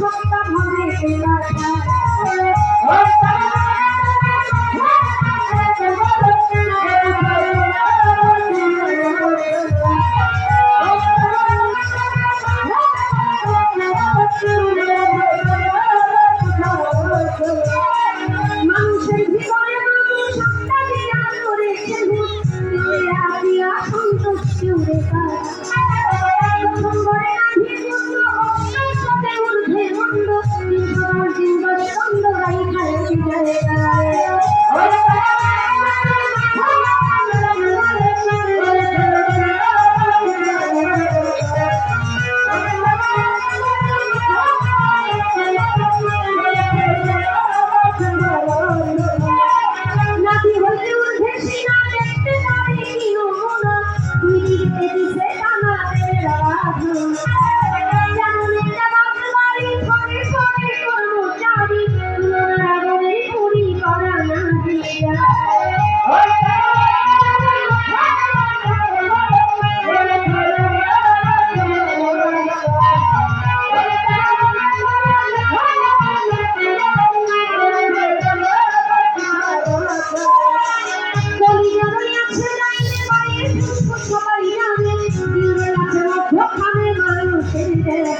সত্য ভাবে pela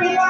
Gloria.